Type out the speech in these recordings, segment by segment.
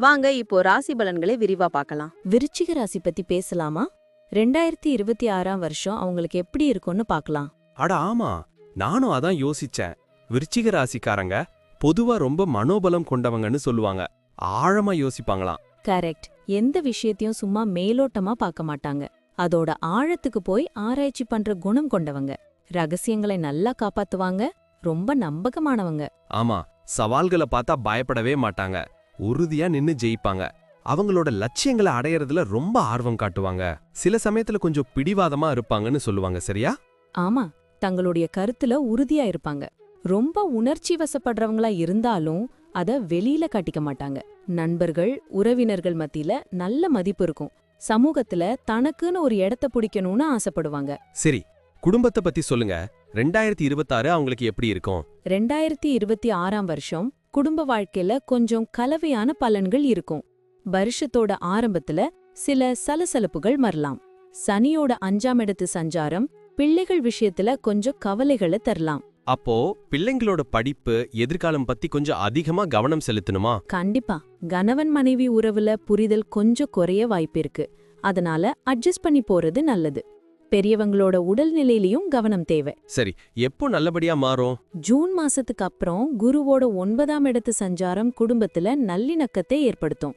வாங்க இப்போ ராசி பலன்களை விரிவா பார்க்கலாம். விருச்சிக ராசி பத்தி பேசலாமா? ரெண்டாயிரத்தி இருபத்தி ஆறாம் வருஷம் அவங்களுக்கு எப்படி இருக்கும்னு பார்க்கலாம். அட ஆமா. நானும் அதான் யோசிச்சேன். விருச்சிக ராசிக்காரங்க பொதுவா ரொம்ப மனோபலம் கொண்டவங்கன்னு சொல்லுவாங்க. ஆழமா யோசிப்பாங்களாம். கரெக்ட். எந்த விஷயத்தையும் சும்மா மேலோட்டமா பார்க்க மாட்டாங்க. அதோட ஆழத்துக்கு போய் ஆராய்ச்சி பண்ற குணம் கொண்டவங்க. ரகசியங்களை நல்லா காப்பாத்துவாங்க. ரொம்ப நம்பகமானவங்க. ஆமா. சவால்களை பார்த்தா பயப்படவே மாட்டாங்க. உறுதியா நின்னு ஜெயிப்பாங்க. அவங்களோட லட்சியங்களை அடையறதுல ரொம்ப ஆர்வம் காட்டுவாங்க. சில சமயத்துல கொஞ்சம் பிடிவாதமா இருப்பாங்கன்னு சொல்லுவாங்க சரியா? ஆமா தங்களுடைய கருத்துல உறுதியா இருப்பாங்க. ரொம்ப உணர்ச்சி வசப்படுறவங்களா இருந்தாலும் அத வெளியில காட்டிக்க மாட்டாங்க. நண்பர்கள் உறவினர்கள் மத்தியில நல்ல மதிப்பு இருக்கும். சமூகத்துல தனக்குன்னு ஒரு இடத்த பிடிக்கணும்னு ஆசைப்படுவாங்க. சரி குடும்பத்தை பத்தி சொல்லுங்க. ரெண்டாயிரத்தி இருபத்தாறு அவங்களுக்கு எப்படி இருக்கும்? ரெண்டாயிரத்தி இருபத்தி ஆறாம் வருஷம் குடும்ப வாழ்க்கையில கொஞ்சம் கலவையான பலன்கள் இருக்கும். வருஷத்தோட ஆரம்பத்துல சில சலசலப்புகள் வரலாம். சனியோட அஞ்சாம் இடத்து சஞ்சாரம் பிள்ளைகள் விஷயத்துல கொஞ்சம் கவலைகளை தரலாம். அப்போ பிள்ளைங்களோட படிப்பு எதிர்காலம் பத்தி கொஞ்சம் அதிகமா கவனம் செலுத்தணுமா? கண்டிப்பா. கணவன் மனைவி உறவுல புரிதல் கொஞ்சம் குறைய வாய்ப்பிருக்கு. அதனால அட்ஜஸ்ட் பண்ணி போறது நல்லது. பெரியவங்களோட உடல்நிலையிலயும் கவனம் தேவை. சரி எப்போ நல்லபடியா மாறும்? ஜூன் மாசத்துக்கு அப்புறம் குருவோட ஒன்பதாம் இடத்து சஞ்சாரம் குடும்பத்துல நல்லிணக்கத்தை ஏற்படுத்தும்.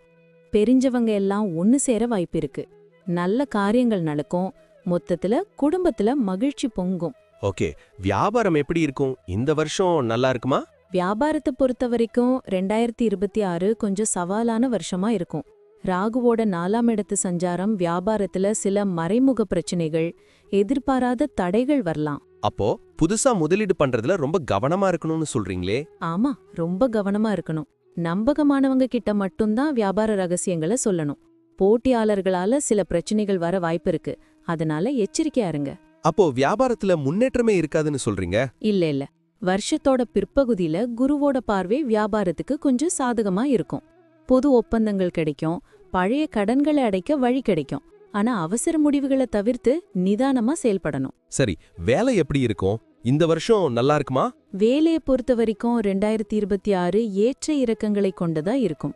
பெரிஞ்சவங்க எல்லாம் ஒன்னு சேர வாய்ப்பிருக்கு நல்ல காரியங்கள் நடக்கும். மொத்தத்துல குடும்பத்துல மகிழ்ச்சி பொங்கும். ஓகே வியாபாரம் எப்படி இருக்கும்? இந்த வருஷம் நல்லா இருக்குமா? வியாபாரத்தை பொறுத்த வரைக்கும் ரெண்டாயிரத்தி இருபத்தி ஆறு கொஞ்சம் சவாலான வருஷமா இருக்கும். ராகுவோட நாலாம் இடத்து சஞ்சாரம் வியாபாரத்துல சில மறைமுக பிரச்சனைகள் எதிர்பாராத தடைகள் வரலாம். அப்போ புதுசா முதலீடு பண்றதுல ரொம்ப கவனமா இருக்கணும்னு சொல்றீங்களே? ஆமா ரொம்ப கவனமா இருக்கணும். நம்பகமானவங்க கிட்ட மட்டும்தான் வியாபார ரகசியங்களை சொல்லணும். போட்டியாளர்களால சில பிரச்சனைகள் வர வாய்ப்பிருக்கு அதனால எச்சரிக்கையா இருங்க. அப்போ வியாபாரத்துல முன்னேற்றமே இருக்காதுன்னு சொல்றீங்க? இல்ல இல்ல. வருஷத்தோட பிற்பகுதியில குருவோட பார்வை வியாபாரத்துக்கு கொஞ்சம் சாதகமா இருக்கும். பொது ஒப்பந்தங்கள் கிடைக்கும் பழைய கடன்களை அடைக்க வழி கிடைக்கும். ஆனா அவசர முடிவுகளை தவிர்த்து நிதானமா செயல்படணும். சரி வேலை எப்படி இருக்கும்? இந்த வருஷம் நல்லா இருக்குமா? வேலையை பொறுத்த வரைக்கும் ரெண்டாயிரத்தி இருபத்தி ஆறு ஏற்ற இறக்கங்களை கொண்டதா இருக்கும்.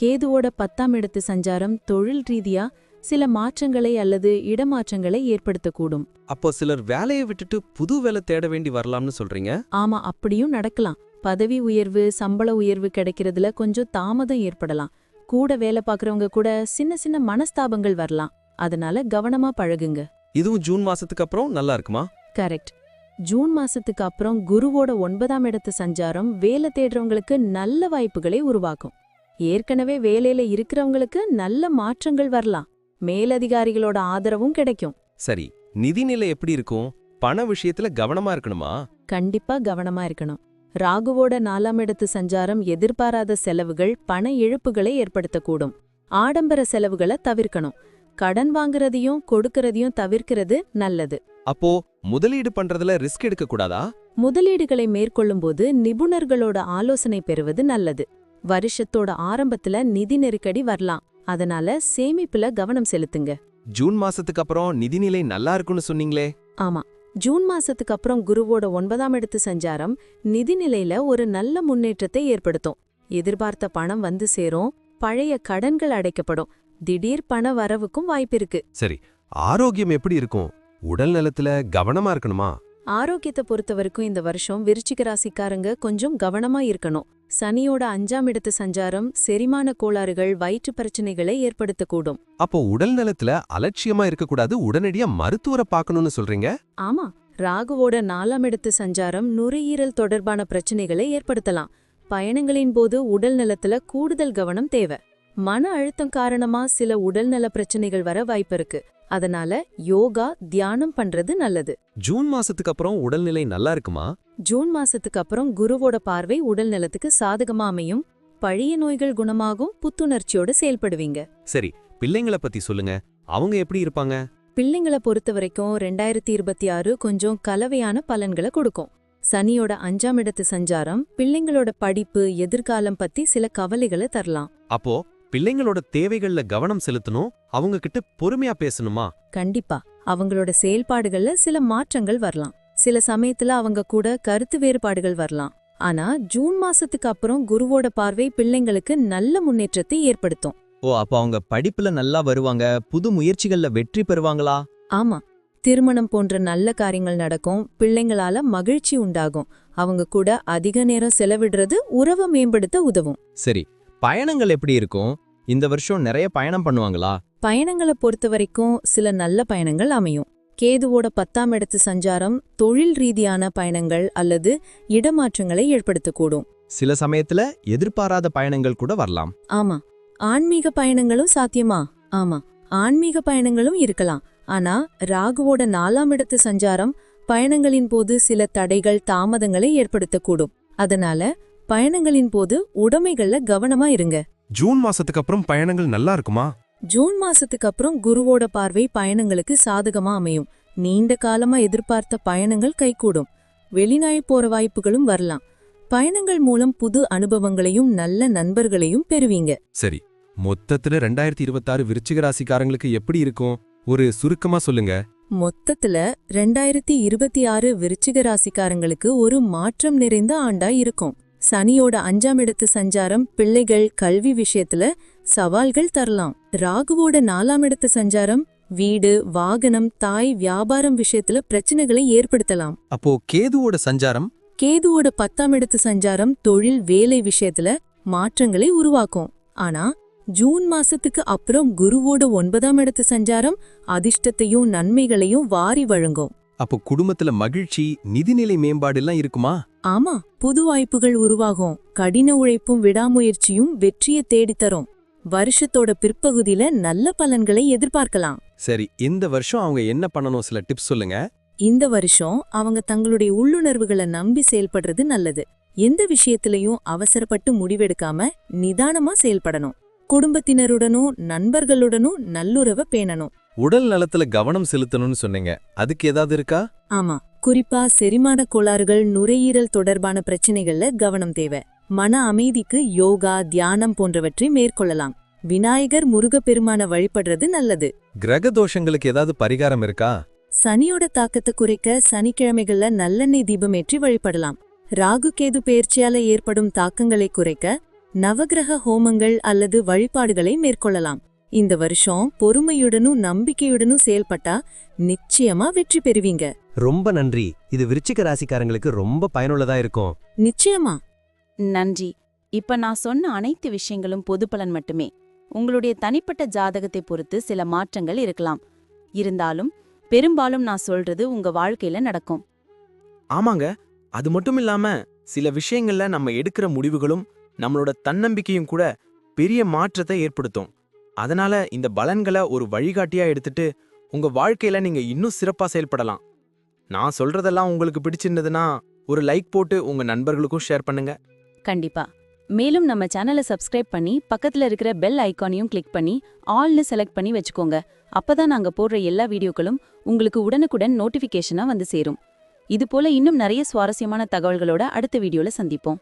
கேதுவோட பத்தாம் இடத்து சஞ்சாரம் தொழில் ரீதியா சில மாற்றங்களை அல்லது இடமாற்றங்களை ஏற்படுத்தக்கூடும். அப்போ சிலர் வேலையை விட்டுட்டு புது வேலை தேட வேண்டி வரலாம்னு சொல்றீங்க? ஆமா அப்படியும் நடக்கலாம். பதவி உயர்வு சம்பள உயர்வு கிடைக்கிறதுல கொஞ்சம் தாமதம் ஏற்படலாம். கூட வேலை பார்க்கறவங்க கூட சின்ன சின்ன மனஸ்தாபங்கள் வரலாம். அதனால கவனமா பழகுங்க. இதுவும் ஜூன் மாசத்துக்கு அப்புறம் நல்லா இருக்குமா? கரெக்ட். ஜூன் மாசத்துக்கு அப்புறம் குருவோட ஒன்பதாம் இடத்து சஞ்சாரம் வேலை தேடுறவங்களுக்கு நல்ல வாய்ப்புகளை உருவாக்கும். ஏற்கனவே வேலையில இருக்கிறவங்களுக்கு நல்ல மாற்றங்கள் வரலாம். மேலதிகாரிகளோட ஆதரவும் கிடைக்கும். சரி நிதிநிலை எப்படி இருக்கும்? பண விஷயத்துல கவனமா இருக்கணுமா? கண்டிப்பா கவனமா இருக்கணும். ராகுவோட நாலாம் இடத்து சஞ்சாரம் எதிர்பாராத செலவுகள் பண இழப்புகளை ஏற்படுத்தக்கூடும். ஆடம்பர செலவுகளை தவிர்க்கணும். கடன் வாங்குறதையும் கொடுக்கறதையும் தவிர்க்கிறது நல்லது. அப்போ முதலீடு பண்றதுல ரிஸ்க் எடுக்க கூடாதா முதலீடுகளை மேற்கொள்ளும்போது நிபுணர்களோட ஆலோசனை பெறுவது நல்லது. வருஷத்தோட ஆரம்பத்துல நிதி நெருக்கடி வரலாம். அதனால சேமிப்புல கவனம் செலுத்துங்க. ஜூன் மாசத்துக்கு அப்புறம் நிதிநிலை நல்லா இருக்கும்னு சொன்னீங்களே. ஆமா. ஜூன் மாசத்துக்கு அப்புறம் குருவோட ஒன்பதாம் இடத்து சஞ்சாரம் நிதிநிலையில ஒரு நல்ல முன்னேற்றத்தை ஏற்படுத்தும். எதிர்பார்த்த பணம் வந்து சேரும் பழைய கடன்கள் அடைக்கப்படும். திடீர் பண வரவுக்கும் வாய்ப்பிருக்கு சரி ஆரோக்கியம் எப்படி இருக்கும்? உடல் நலத்துல கவனமா இருக்கணுமா? ஆரோக்கியத்தை பொறுத்த வரைக்கும் இந்த வருஷம் விருச்சிக ராசிக்காரங்க கொஞ்சம் கவனமா இருக்கணும். சனியோட அஞ்சாம் இடத்து சஞ்சாரம் செரிமான கோளாறுகள் வயிற்று பிரச்சனைகளை ஏற்படுத்தக்கூடும். அப்போ உடல் நலத்துல அலட்சியமா இருக்கக்கூடாது உடனடியா மருத்துவரை பார்க்கணும்னு சொல்றீங்க? ஆமா ராகுவோட நாலாம் இடத்து சஞ்சாரம் நுரையீரல் தொடர்பான பிரச்சனைகளை ஏற்படுத்தலாம். பயணங்களின் போது உடல் நலத்துல கூடுதல் கவனம் தேவை. மன அழுத்தம் காரணமா சில உடல்நல பிரச்சனைகள் வர வாய்ப்பிருக்கு அதனால யோகா தியானம் பண்றது நல்லது. ஜூன் மாசத்துக்கு அப்புறம் உடல்நிலை நல்லா இருக்குமா? ஜூன் மாசத்துக்கு அப்புறம் குருவோட பார்வை உடல் நலத்துக்கு சாதகமா அமையும். பழைய நோய்கள் குணமாகும் புத்துணர்ச்சியோட செயல்படுவீங்க. சரி பிள்ளைங்கள பத்தி சொல்லுங்க. அவங்க எப்படி இருப்பாங்க? பிள்ளைங்கள பொறுத்த வரைக்கும் ரெண்டாயிரத்தி இருபத்தி ஆறு கொஞ்சம் கலவையான பலன்களை கொடுக்கும். சனியோட அஞ்சாம் இடத்து சஞ்சாரம் பிள்ளைங்களோட படிப்பு எதிர்காலம் பத்தி சில கவலைகளை தரலாம். அப்போ பிள்ளைங்களோட தேவைகள்ல கவனம் செலுத்தணும் அவங்க கிட்ட பொறுமையா பேசணுமா? கண்டிப்பா. அவங்களோட செயல்பாடுகள்ல சில மாற்றங்கள் வரலாம். சில சமயத்துல அவங்க கூட கருத்து வேறுபாடுகள் வரலாம். ஆனா ஜூன் மாசத்துக்கு அப்புறம் குருவோட பார்வை பிள்ளைங்களுக்கு நல்ல முன்னேற்றத்தை ஏற்படுத்தும். ஓ அப்ப அவங்க படிப்புல நல்லா வருவாங்க புது முயற்சிகள்ல வெற்றி பெறுவாங்களா? ஆமா. திருமணம் போன்ற நல்ல காரியங்கள் நடக்கும் பிள்ளைங்களால மகிழ்ச்சி உண்டாகும். அவங்க கூட அதிக நேரம் செலவிடுறது உறவை மேம்படுத்த உதவும். சரி. பயணங்கள் எப்படி இருக்கும்? இந்த வருஷம் நிறைய பயணம் பண்ணுவாங்களா? பயணங்களை பொறுத்த வரைக்கும் சில நல்ல பயணங்கள் அமையும். கேதுவோட பத்தாம் இடத்து சஞ்சாரம் தொழில் ரீதியான பயணங்கள் அல்லது இடமாற்றங்களை ஏற்படுத்தக்கூடும். சில சமயத்துல எதிர்பாராத பயணங்கள் கூட வரலாம். ஆமா. ஆன்மீக பயணங்களும் சாத்தியமா? ஆமா. ஆன்மீக பயணங்களும் இருக்கலாம். ஆனா ராகுவோட நாலாம் இடத்து சஞ்சாரம் பயணங்களின் போது சில தடைகள் தாமதங்களை ஏற்படுத்தக்கூடும். அதனால பயணங்களின் போது உடைமைகள்ல கவனமா இருங்க. ஜூன் மாசத்துக்கு அப்புறம் பயணங்கள் நல்லா இருக்குமா? ஜூன் மாசத்துக்கு அப்புறம் குருவோட பார்வை பயணங்களுக்கு சாதகமா அமையும். நீண்ட காலமா எதிர்பார்த்த பயணங்கள் கைகூடும். வெளிநாய் போற வாய்ப்புகளும் வரலாம். பயணங்கள் மூலம் புது அனுபவங்களையும் நல்ல நண்பர்களையும் பெறுவீங்க. சரி மொத்தத்துல ரெண்டாயிரத்தி இருபத்தாறு விருச்சிக ராசிக்காரங்களுக்கு எப்படி இருக்கும்? ஒரு சுருக்கமா சொல்லுங்க. மொத்தத்துல ரெண்டாயிரத்தி இருபத்தி ஆறு விருச்சிக ராசிக்காரங்களுக்கு ஒரு மாற்றம் நிறைந்த ஆண்டா இருக்கும். சனியோட அஞ்சாம் இடத்து சஞ்சாரம் பிள்ளைகள் கல்வி விஷயத்துல சவால்கள் தரலாம். ராகுவோட நாலாம் இடத்து சஞ்சாரம் வீடு வாகனம் தாய் வியாபாரம் விஷயத்துல பிரச்சனைகளை ஏற்படுத்தலாம். அப்போ கேதுவோட சஞ்சாரம்? கேதுவோட பத்தாம் இடத்து சஞ்சாரம் தொழில் வேலை விஷயத்துல மாற்றங்களை உருவாக்கும். ஆனா ஜூன் மாசத்துக்கு அப்புறம் குருவோட ஒன்பதாம் இடத்து சஞ்சாரம் அதிர்ஷ்டத்தையும் நன்மைகளையும் வாரி வழங்கும். அப்போ குடும்பத்துல மகிழ்ச்சி நிதிநிலை மேம்பாடு எல்லாம் இருக்குமா? ஆமா புது வாய்ப்புகள் உருவாகும். கடின உழைப்பும் விடாமுயற்சியும் வெற்றியை தேடித்தரும். வருஷத்தோட பிற்பகுதியில நல்ல பலன்களை எதிர்பார்க்கலாம். சரி இந்த வருஷம் அவங்க என்ன பண்ணணும்? சில டிப்ஸ் சொல்லுங்க. இந்த வருஷம் அவங்க தங்களுடைய உள்ளுணர்வுகளை நம்பி செயல்படுறது நல்லது. எந்த விஷயத்திலையும் அவசரப்பட்டு முடிவெடுக்காம நிதானமா செயல்படணும். குடும்பத்தினருடனும் நண்பர்களுடனும் நல்லுறவை பேணணும். உடல் நலத்துல கவனம் செலுத்தணும்னு சொன்னீங்க. அதுக்கு ஏதாவது இருக்கா? ஆமா. குறிப்பா செரிமான கோளாறுகள் நுரையீரல் தொடர்பான பிரச்சனைகள்ல கவனம் தேவை. மன அமைதிக்கு யோகா தியானம் போன்றவற்றை மேற்கொள்ளலாம். விநாயகர் முருகப்பெருமான வழிபடுறது நல்லது. கிரக தோஷங்களுக்கு ஏதாவது பரிகாரம் இருக்கா? சனியோட தாக்கத்தை குறைக்க சனிக்கிழமைகள்ல நல்லெண்ணெய் தீபம் ஏற்றி வழிபடலாம். ராகு கேது பெயர்ச்சியால ஏற்படும் தாக்கங்களை குறைக்க நவக்கிரக ஹோமங்கள் அல்லது வழிபாடுகளை மேற்கொள்ளலாம். இந்த வருஷம் பொறுமையுடனும் நம்பிக்கையுடனும் செயல்பட்டா நிச்சயமா வெற்றி பெறுவீங்க. ரொம்ப நன்றி. இது விருச்சிக ராசிக்காரங்களுக்கு ரொம்ப பயனுள்ளதா இருக்கும். நிச்சயமா. நன்றி. இப்ப நான் சொன்ன அனைத்து விஷயங்களும் பொது பலன் மட்டுமே. உங்களுடைய தனிப்பட்ட ஜாதகத்தை பொறுத்து சில மாற்றங்கள் இருக்கலாம். இருந்தாலும் பெரும்பாலும் நான் சொல்றது உங்க வாழ்க்கையில நடக்கும். ஆமாங்க. அது மட்டும் இல்லாம சில விஷயங்கள்ல நம்ம எடுக்கிற முடிவுகளும் நம்மளோட தன்னம்பிக்கையும் கூட பெரிய மாற்றத்தை ஏற்படுத்தும். அதனால இந்த பலன்களை ஒரு வழிகாட்டியா எடுத்துட்டு உங்க வாழ்க்கையில நீங்க இன்னும் சிறப்பா செயல்படலாம். நான் சொல்றதெல்லாம் உங்களுக்கு பிடிச்சிருந்ததுன்னா ஒரு லைக் போட்டு உங்க நண்பர்களுக்கும் ஷேர் பண்ணுங்க. கண்டிப்பா. மேலும் நம்ம சேனலை சப்ஸ்கிரைப் பண்ணி பக்கத்துல இருக்கிற பெல் ஐகானையும் கிளிக் பண்ணி ஆல்னு செலக்ட் பண்ணி வச்சுக்கோங்க. அப்பதான் நாங்க போடுற எல்லா வீடியோக்களும் உங்களுக்கு உடனுக்குடன் நோட்டிபிகேஷனா வந்து சேரும். இது போல இன்னும் நிறைய சுவாரஸ்யமான தகவல்களோட அடுத்த வீடியோல சந்திப்போம்.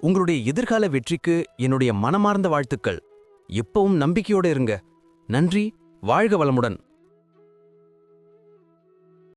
உங்களுடைய எதிர்கால வெற்றிக்கு என்னுடைய மனமார்ந்த வாழ்த்துக்கள். எப்பவும் நம்பிக்கையோட இருங்க. நன்றி வாழ்க வளமுடன்.